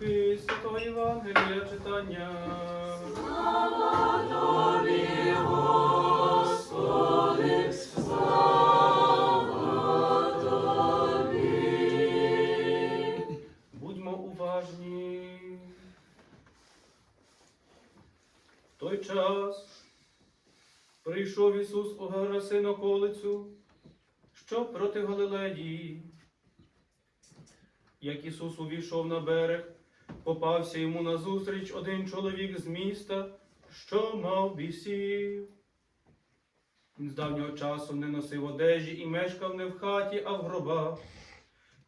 Уривки Святого Євангелія читання. Будьмо уважні. В той час прийшов Ісус у Герасину околицю, що проти Галилеї. Як Ісус увійшов на берег, попався йому назустріч один чоловік з міста, що мав бісів. Він з давнього часу не носив одежі і мешкав не в хаті, а в гробах.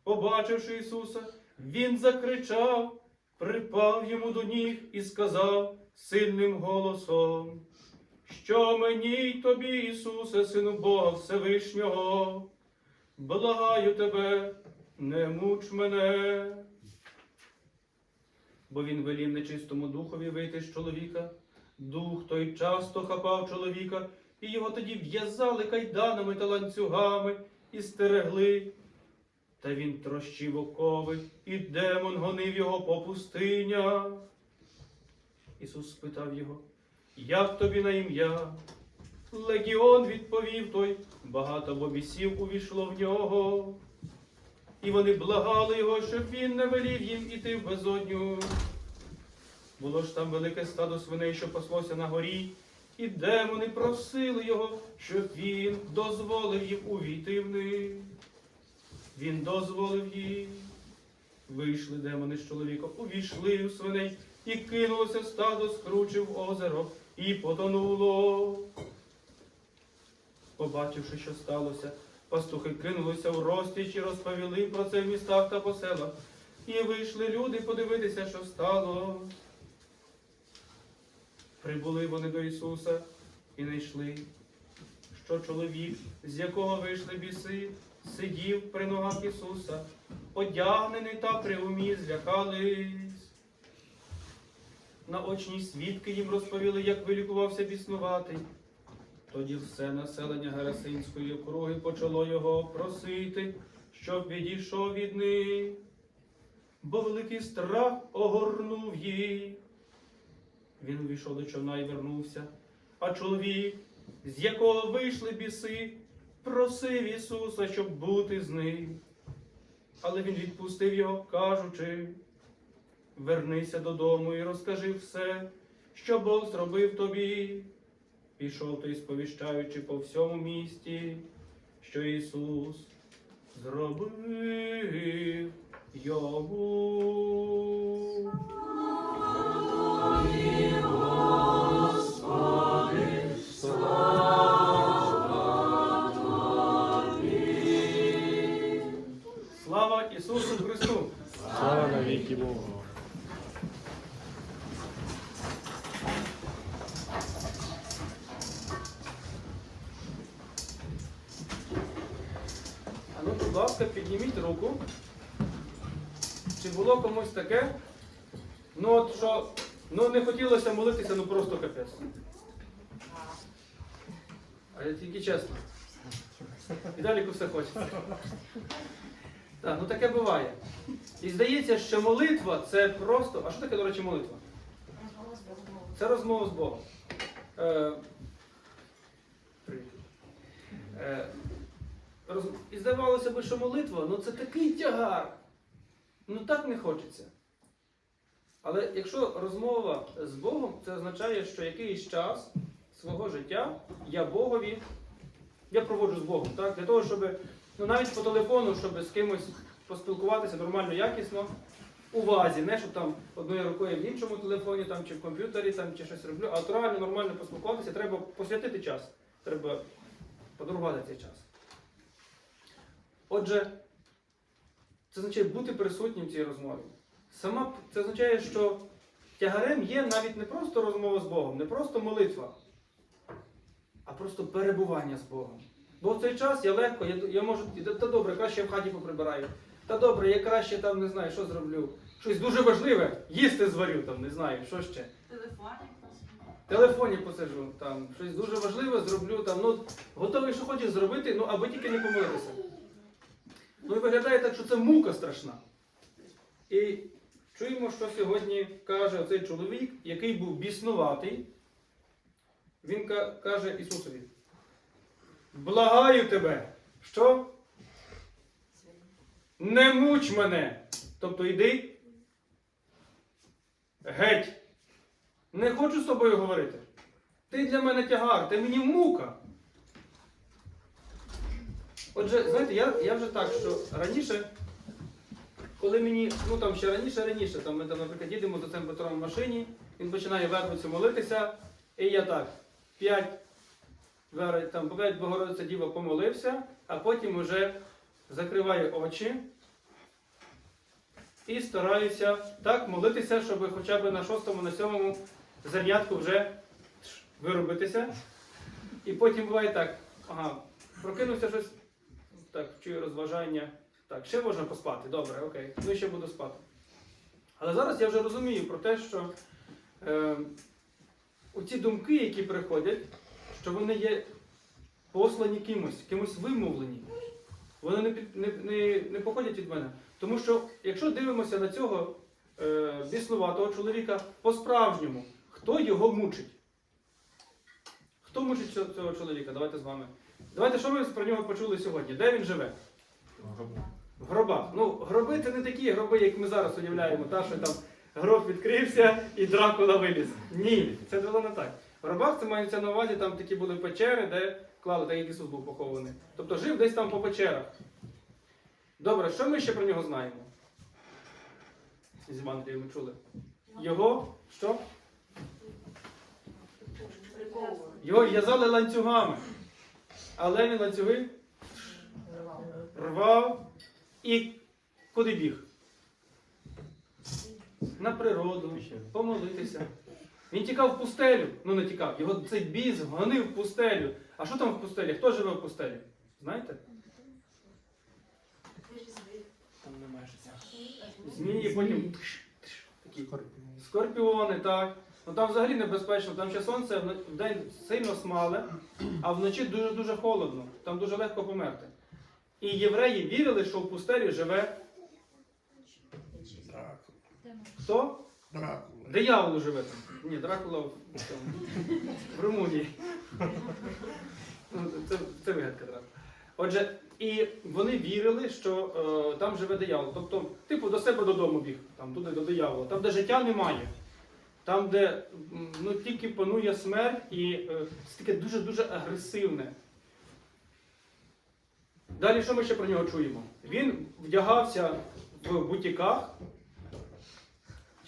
Побачивши Ісуса, він закричав, припав йому до ніг і сказав сильним голосом, що мені й тобі, Ісусе, Сину Бога Всевишнього, благаю тебе, не муч мене. Бо він велів нечистому духові вийти з чоловіка. Дух той часто хапав чоловіка, і його тоді в'язали кайданами та ланцюгами і стерегли. Та він трощив окови, і демон гонив його по пустинях. Ісус спитав його, як тобі на ім'я? Легіон відповів той, багато бобісів увійшло в нього. І вони благали його, щоб він не велів їм іти в безодню. Було ж там велике стадо свиней, що паслося на горі, і демони просили його, щоб він дозволив їм увійти в них. Він дозволив їм. Вийшли демони з чоловіком, увійшли у свиней, і кинулося стадо, скручив озеро, і потонуло. Побачивши, що сталося, пастухи кинулися в розтіч і розповіли про це в містах та по селах. І вийшли люди подивитися, що стало. Прибули вони до Ісуса і знайшли, що чоловік, з якого вийшли біси, сидів при ногах Ісуса, одягнений та при умі злякались. Наочні свідки їм розповіли, як вилікувався біснуватий. Тоді все населення Герасинської округи почало його просити, щоб відійшов від них, бо великий страх огорнув їх. Він увійшов до човна і вернувся, а чоловік, з якого вийшли біси, просив Ісуса, щоб бути з ним. Але він відпустив його, кажучи, вернися додому і розкажи все, що Бог зробив тобі. Пішов той, сповіщаючи по всьому місті, що Ісус зробив йому. Таке? Ну от що, ну не хотілося молитися, ну просто капець. А я тільки чесно. Віталіку все хочеться. Так, ну таке буває. І здається, що молитва це просто. А що таке, до речі, молитва? Це розмова з Богом. Е. Е, роз... І здавалося б, що молитва ну це такий тягар. Ну так не хочеться. Але якщо розмова з Богом, це означає, що якийсь час свого життя я Богові, я проводжу з Богом. Так? Для того, щоб ну, навіть по телефону, щоб з кимось поспілкуватися нормально, якісно, у вазі, не щоб там одною рукою в іншому телефоні там, чи в комп'ютері там, чи щось роблю, а от реально нормально поспілкуватися, треба посвятити час. Треба подарувати цей час. Отже, це означає бути присутнім в цій розмові. Сама це означає, що тягарем є навіть не просто розмова з Богом, не просто молитва, а просто перебування з Богом. Бо в цей час я легко, я, я можу, та, добре, краще я в хаті поприбираю. Та добре, я краще там не знаю, що зроблю. Щось дуже важливе, їсти зварю, там, не знаю, що ще. Телефоні В телефоні посижу, там, щось дуже важливе зроблю, там, ну, готовий, що хочеш зробити, ну, аби тільки не помилитися. Ну і виглядає так, що це мука страшна. І чуємо, що сьогодні каже цей чоловік, який був біснуватий. Він каже Ісусові: Благаю тебе, що? Не муч мене. Тобто йди геть. Не хочу з тобою говорити. Ти для мене тягар, ти мені мука. Отже, знаєте, я, я вже так, що раніше, коли мені, ну там ще раніше, раніше, там ми там, наприклад, їдемо з цим Петром в машині, він починає вербицю молитися, і я так, п'ять, там, п'ять Богородиця Діва помолився, а потім уже закриваю очі і стараюся так молитися, щоб хоча б на шостому, на сьомому зернятку вже виробитися. І потім буває так, ага, прокинувся щось, так, чую розважання. Так, ще можна поспати, добре, окей, ну ще буду спати. Але зараз я вже розумію про те, що е, оці думки, які приходять, що вони є послані кимось, кимось вимовлені. Вони не, не, не, не походять від мене. Тому що, якщо дивимося на цього е, біснуватого чоловіка по-справжньому, хто його мучить? Хто мучить цього чоловіка? Давайте з вами. Давайте, що ми про нього почули сьогодні? Де він живе? В гробах. Ну, гроби це не такі гроби, як ми зараз уявляємо, та, що там гроб відкрився і Дракула виліз. Ні, це було не так. В гробах це мається на увазі, там такі були печери, де клали, так як Ісус був похований. Тобто жив десь там по печерах. Добре, що ми ще про нього знаємо? З Євангелія ми чули. Його що? Його в'язали ланцюгами. Але він ланцюги рвав і куди біг? На природу, помолитися. Він тікав в пустелю. Ну не тікав. Його цей біс гонив в пустелю. А що там в пустелі? Хто живе в пустелі? Знаєте? Там немає життя. Змії потім такі скорпіони, так. Ну там взагалі небезпечно, там ще сонце в день сильно смале, а вночі дуже-дуже холодно. Там дуже легко померти. І євреї вірили, що в пустелі живе хто? Дракула. Диявол живе там. Ні, Дракула в, в Румунії. Ну, Це, це вигадка Дракула. Отже, і вони вірили, що е, там живе диявол. Тобто, типу, до себе додому біг, там, туди до диявола, там, де життя немає. Там, де ну, тільки панує смерть і е, це таке дуже-дуже агресивне. Далі, що ми ще про нього чуємо? Він вдягався в бутіках.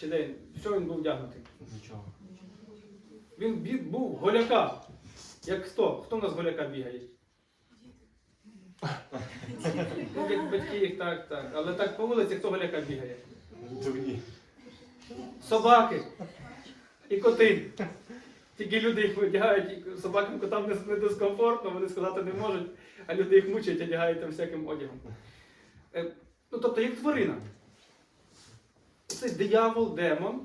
Чи де? Що він був вдягнутий? Нічого. Він був голяка. Як хто? Хто в нас голяка бігає? Ну, як батьки їх так, так. Але так по вулиці хто голяка бігає? Дурні. Собаки і коти. Тільки люди їх одягають, і собакам котам не, дискомфортно, вони сказати не можуть, а люди їх мучать, одягають там всяким одягом. Е, ну, тобто, як тварина. Цей диявол, демон,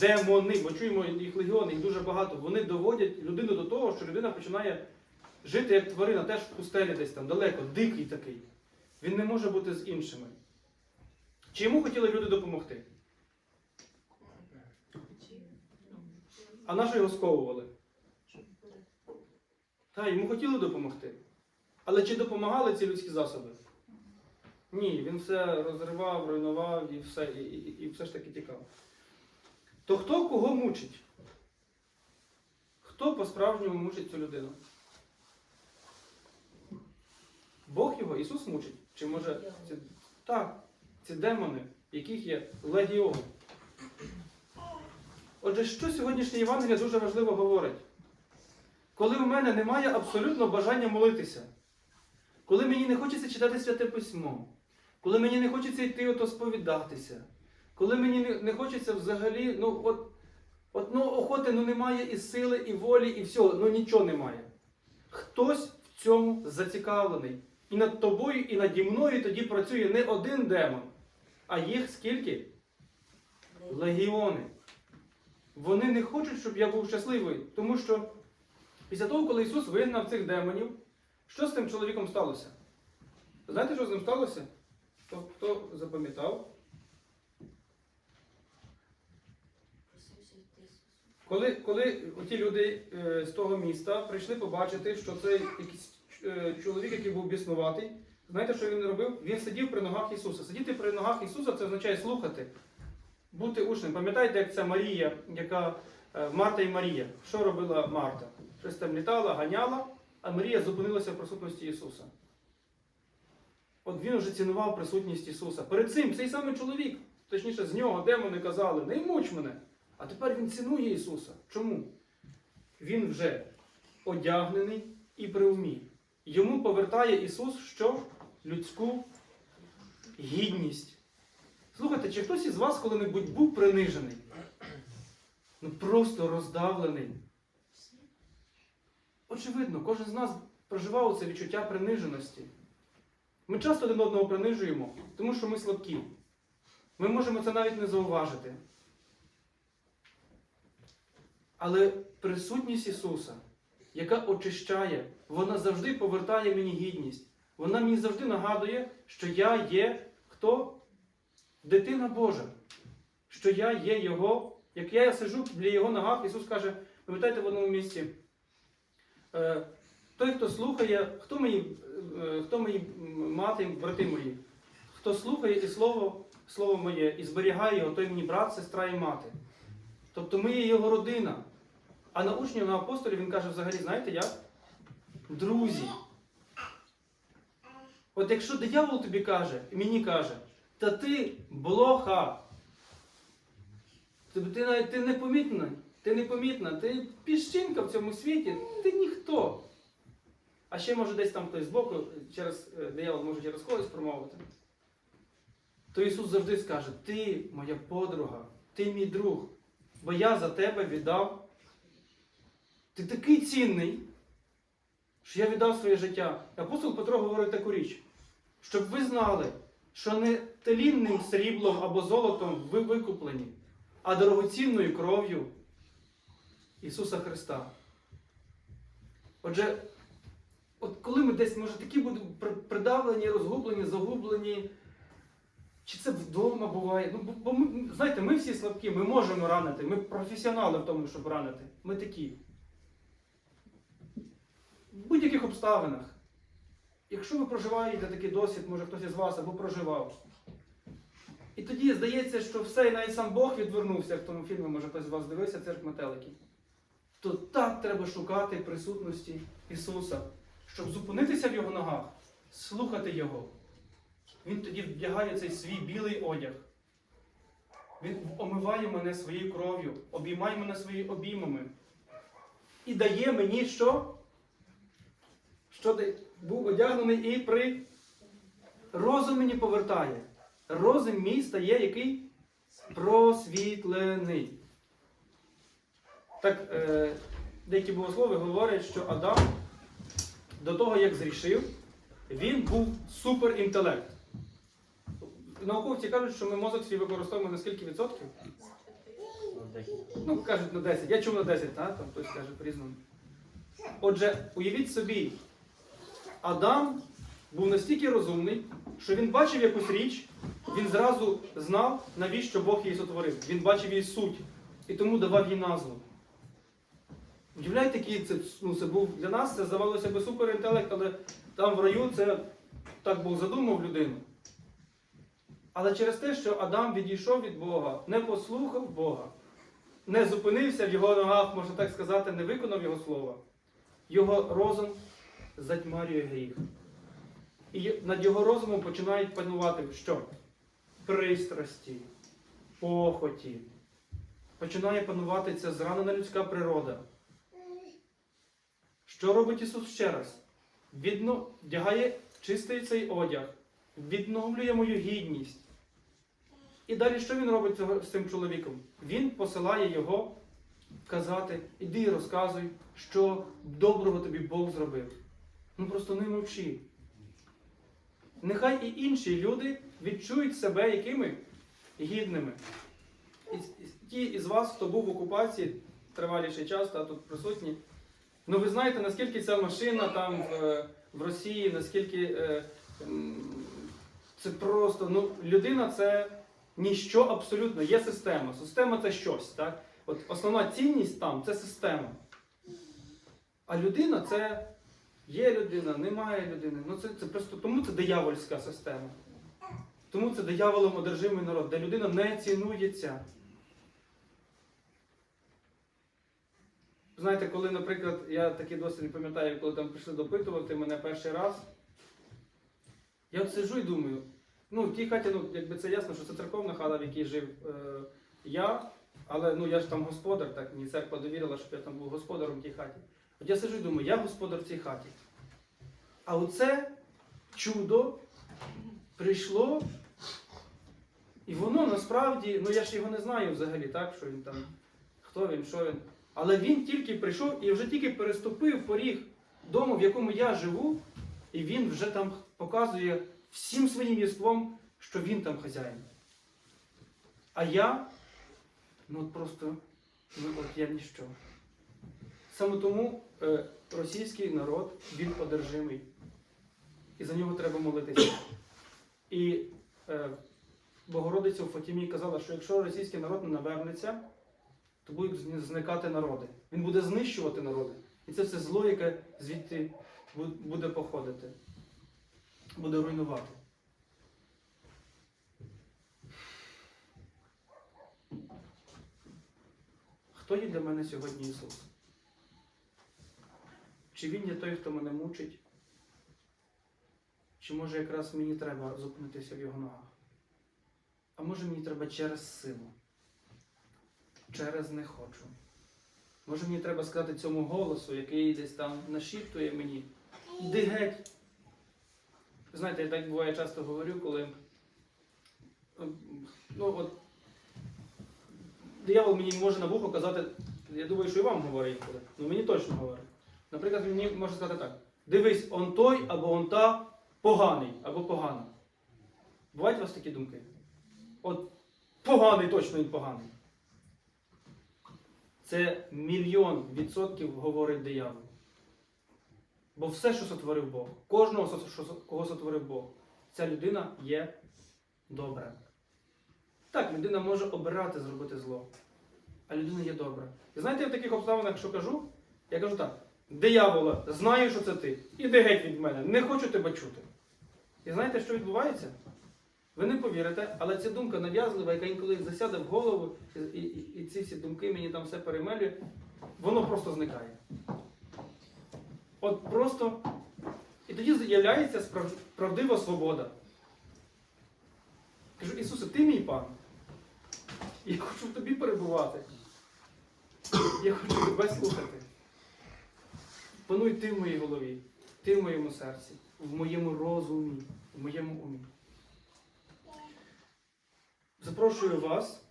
демони, бо чуємо їх легіони, їх дуже багато, вони доводять людину до того, що людина починає жити як тварина, теж в пустелі десь там, далеко, дикий такий. Він не може бути з іншими. Чи йому хотіли люди допомогти? А на що його сковували? Та, йому хотіли допомогти. Але чи допомагали ці людські засоби? Ні, він все розривав, руйнував і все, і, і, і все ж таки тікав. То хто кого мучить? Хто по-справжньому мучить цю людину? Бог його, Ісус мучить? Чи може ці, так, ці демони, яких є легіон? Отже, що сьогоднішнє Євангеліє дуже важливо говорить? Коли в мене немає абсолютно бажання молитися, коли мені не хочеться читати святе письмо, коли мені не хочеться йти ото сповідатися, коли мені не, хочеться взагалі, ну от, от ну, охоти ну, немає і сили, і волі, і всього, ну нічого немає. Хтось в цьому зацікавлений. І над тобою, і наді мною тоді працює не один демон, а їх скільки? Легіони. Вони не хочуть, щоб я був щасливий, тому що після того, коли Ісус вигнав цих демонів, що з тим чоловіком сталося? Знаєте, що з ним сталося? Хто, хто запам'ятав? Коли, коли ті люди е, з того міста прийшли побачити, що це якийсь е, чоловік, який був біснуватий, знаєте, що він робив? Він сидів при ногах Ісуса. Сидіти при ногах Ісуса це означає слухати, бути учнем. Пам'ятаєте, як ця Марія, яка е, Марта і Марія? Що робила Марта? Щось там літала, ганяла, а Марія зупинилася в присутності Ісуса. От він вже цінував присутність Ісуса. Перед цим цей самий чоловік, точніше, з нього демони казали, не муч мене. А тепер він цінує Ісуса. Чому? Він вже одягнений і при. Йому повертає Ісус що? Людську гідність. Слухайте, чи хтось із вас коли-небудь був принижений? Ну просто роздавлений. Очевидно, кожен з нас проживав це відчуття приниженості. Ми часто один одного принижуємо, тому що ми слабкі. Ми можемо це навіть не зауважити. Але присутність Ісуса, яка очищає, вона завжди повертає мені гідність. Вона мені завжди нагадує, що я є хто? Дитина Божа. Що я є Його. Як я сижу біля Його ногах, Ісус каже, пам'ятаєте в одному місці, е, той, хто слухає, хто мої, е, хто мої мати, брати мої, хто слухає і слово, слово моє, і зберігає його, той мені брат, сестра і мати. Тобто ми є його родина. А на учнів, на апостолів він каже взагалі, знаєте як? Друзі. От якщо диявол тобі каже, мені каже, та ти блоха, тобі ти навіть ти непомітна, ти непомітна, ти піщинка в цьому світі, ти ніхто. А ще може десь там хтось збоку, через е, диявол може через когось промовити. То Ісус завжди скаже: Ти моя подруга, ти мій друг, бо я за тебе віддав. Ти такий цінний, що я віддав своє життя. Апостол Петро говорить таку річ, щоб ви знали, що не телінним сріблом або золотом ви викуплені, а дорогоцінною кров'ю Ісуса Христа. Отже, от коли ми десь, може, такі будемо придавлені, розгублені, загублені, чи це вдома буває? Ну, бо ми, знаєте, ми всі слабкі, ми можемо ранити, ми професіонали в тому, щоб ранити. Ми такі. В будь-яких обставинах. Якщо ви проживаєте такий досвід, може хтось із вас або проживав. І тоді здається, що все, і навіть сам Бог відвернувся, в тому фільмі, може хтось з вас дивився, цирк метеликів. То так треба шукати присутності Ісуса, щоб зупинитися в Його ногах, слухати Його. Він тоді вдягає цей свій білий одяг. Він омиває мене своєю кров'ю, обіймає мене своїми обіймами. І дає мені що? Що був одягнений і при розум мені повертає. Розум мій стає який? Просвітлений. Так, е, деякі богослови говорять, що Адам до того, як зрішив, він був суперінтелект. Науковці кажуть, що ми мозок свій використовуємо на скільки відсотків? Ну, кажуть на 10. Я чув на 10, так? Там хтось каже по-різному. Отже, уявіть собі, Адам був настільки розумний, що він бачив якусь річ, він зразу знав, навіщо Бог її сотворив. Він бачив її суть і тому давав їй назву. Уявляєте, який це, ну, це був для нас, це здавалося би суперінтелект, але там в раю це так Бог задумав людину. Але через те, що Адам відійшов від Бога, не послухав Бога, не зупинився в його ногах, можна так сказати, не виконав його слова, його розум затьмарює гріх. І над його розумом починають панувати що? Пристрасті, похоті. Починає панувати ця зранена людська природа. Що робить Ісус ще раз? Відно... Вдягає чистий цей одяг, відновлює мою гідність. І далі що він робить з цим чоловіком? Він посилає його казати, іди і розказуй, що доброго тобі Бог зробив. Ну просто не мовчи. Нехай і інші люди відчують себе якими гідними. І, ті із вас, хто був в окупації триваліший час, та тут присутні, ну ви знаєте, наскільки ця машина там в, в Росії, наскільки е, це просто, ну, людина це ніщо абсолютно, є система. Система це щось, так? От основна цінність там це система. А людина це є людина, немає людини. Ну це, це просто тому це диявольська система. Тому це дияволом одержимий народ, де людина не цінується. Знаєте, коли, наприклад, я такий досвід не пам'ятаю, коли там прийшли допитувати мене перший раз, я от сиджу і думаю, ну в тій хаті, ну якби це ясно, що це церковна хата, в якій жив е, я, але ну я ж там господар, так мені церква довірила, щоб я там був господаром в тій хаті. От я сиджу і думаю, я господар в цій хаті. А оце чудо прийшло, і воно насправді, ну я ж його не знаю взагалі, так, що він там, хто він, що він. Але він тільки прийшов і вже тільки переступив поріг дому, в якому я живу, і він вже там показує всім своїм єством, що він там хазяїн. А я, ну от просто, ну от я ніщо. Саме тому е, російський народ, він одержимий. І за нього треба молитися. І е, Богородиця у Фатімі казала, що якщо російський народ не навернеться, то будуть зникати народи. Він буде знищувати народи. І це все зло, яке звідти буде походити, буде руйнувати. Хто є для мене сьогодні Ісус? Чи Він є той, хто мене мучить? Чи може якраз мені треба зупинитися в його ногах? А може мені треба через силу? Через не хочу. Може мені треба сказати цьому голосу, який десь там нашіптує мені. Йди геть. Знаєте, я так буває часто говорю, коли. Ну от. Диявол мені може на вухо казати, я думаю, що і вам говорить інколи. Ну мені точно говорить. Наприклад, мені може сказати так: дивись, он той або он та поганий або погана. Бувають у вас такі думки? От поганий, точно він поганий. Це мільйон відсотків говорить диявол. Бо все, що сотворив Бог, кожного, кого сотворив Бог, ця людина є добра. Так, людина може обирати зробити зло, а людина є добра. І знаєте, я в таких обставинах, що кажу, я кажу так: диявола, знаю, що це ти. Іди геть від мене, не хочу тебе чути. І знаєте, що відбувається? Ви не повірите, але ця думка нав'язлива, яка інколи засяде в голову, і, і, і ці всі думки мені там все перемелює, воно просто зникає. От просто. І тоді з'являється справ- правдива свобода. Кажу, Ісусе, ти мій пан. Я хочу в тобі перебувати. Я хочу тебе слухати. Пануй ти в моїй голові, ти в моєму серці, в моєму розумі, в моєму умі. Запрошую вас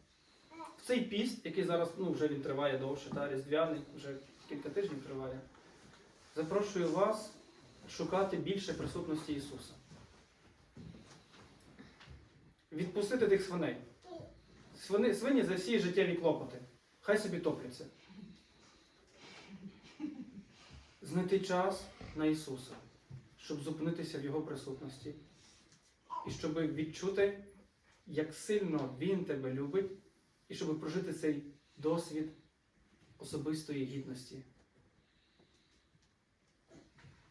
в цей піст, який зараз ну, вже він триває довше, та, різдвяний, вже кілька тижнів триває. Запрошую вас шукати більше присутності Ісуса. Відпустити тих свиней. Свини, свині за всі життєві клопоти. Хай собі топляться. Знайти час на Ісуса, щоб зупинитися в Його присутності. І щоб відчути, як сильно Він тебе любить, і щоб прожити цей досвід особистої гідності.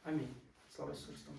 Амінь. Слава Ісусу.